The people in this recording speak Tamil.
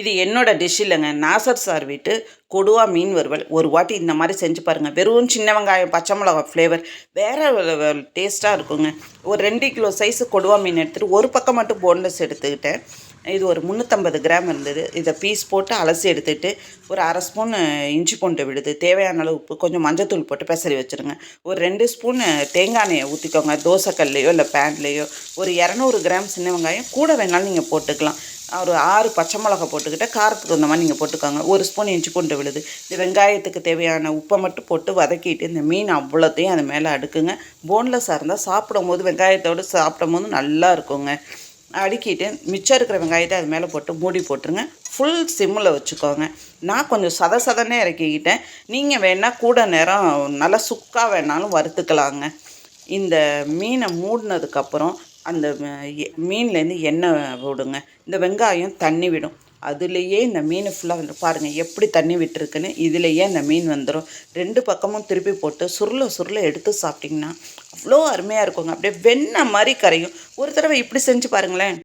இது என்னோட டிஷ் இல்லைங்க. நாசர் சார் வீட்டு கொடுவா மீன் வறுவல். ஒரு வாட்டி இந்த மாதிரி செஞ்சு பாருங்கள் வெறும் சின்ன வெங்காயம் பச்சை மிளகா ஃப்ளேவர் வேறு டேஸ்ட்டாக இருக்குங்க. ஒரு ரெண்டு கிலோ சைஸு கொடுவா மீன் எடுத்துகிட்டு ஒரு பக்கம் மட்டும் போன்லெஸ் எடுத்துக்கிட்டேன். இது ஒரு முந்நூற்றம்பது கிராம் இருந்தது. இதை பீஸ் போட்டு அலசி எடுத்துட்டு ஒரு அரை ஸ்பூன் இஞ்சி பூண்டு விடுது. தேவையான அளவு உப்பு கொஞ்சம் மஞ்சத்தூள் போட்டு பெசரி வச்சுருங்க. ஒரு ரெண்டு ஸ்பூன் தேங்காய் எண்ணெயை ஊற்றிக்கோங்க தோசைக்கல்லையோ இல்லை பேன்லேயோ ஒரு இரநூறு கிராம் சின்ன வெங்காயம். கூட வேணாலும் நீங்கள் போட்டுக்கலாம். ஒரு ஆறு பச்சை மிளகா போட்டுக்கிட்டு காரத்துக்கு தகுந்த மாதிரி நீங்கள் போட்டுக்கோங்க. ஒரு ஸ்பூன் இஞ்சி பூண்டு விழுது இந்த வெங்காயத்துக்கு தேவையான உப்பை மட்டும் போட்டு வதக்கிட்டு இந்த மீன் அவ்வளோத்தையும் அது மேலே அடுக்குங்க. போன்லெஸ்ஸாக இருந்தால் சாப்பிடும் போது வெங்காயத்தோடு சாப்பிடும் போது நல்லா இருக்குங்க. அடுக்கிட்டு மிச்சம் இருக்கிற வெங்காயத்தை அது மேலே போட்டு மூடி போட்டுருங்க. ஃபுல் சிம்மில் வச்சுக்கோங்க. நான் கொஞ்சம் சத சதனே இறக்கிக்கிட்டேன். நீங்கள் வேணால் கூட நேரம் நல்லா சுக்காக வேணாலும் வறுத்துக்கலாங்க. இந்த மீனை மூடினதுக்கப்புறம் அந்த மீன்லேருந்து எண்ணெய் விடுங்க இந்த வெங்காயம் தண்ணி விடும். அதுலேயே இந்த மீன் ஃபுல்லாக வந்து பாருங்கள் எப்படி தண்ணி விட்டுருக்குன்னு இதுலேயே இந்த மீன் வந்துடும் ரெண்டு பக்கமும் திருப்பி போட்டு சுருள சுருள எடுத்து சாப்பிட்டிங்கன்னா அவ்வளோ அருமையாக இருக்குங்க. அப்படியே வெண்ணெய் மாதிரி கரையும். ஒரு தடவை இப்படி செஞ்சு பாருங்களேன்.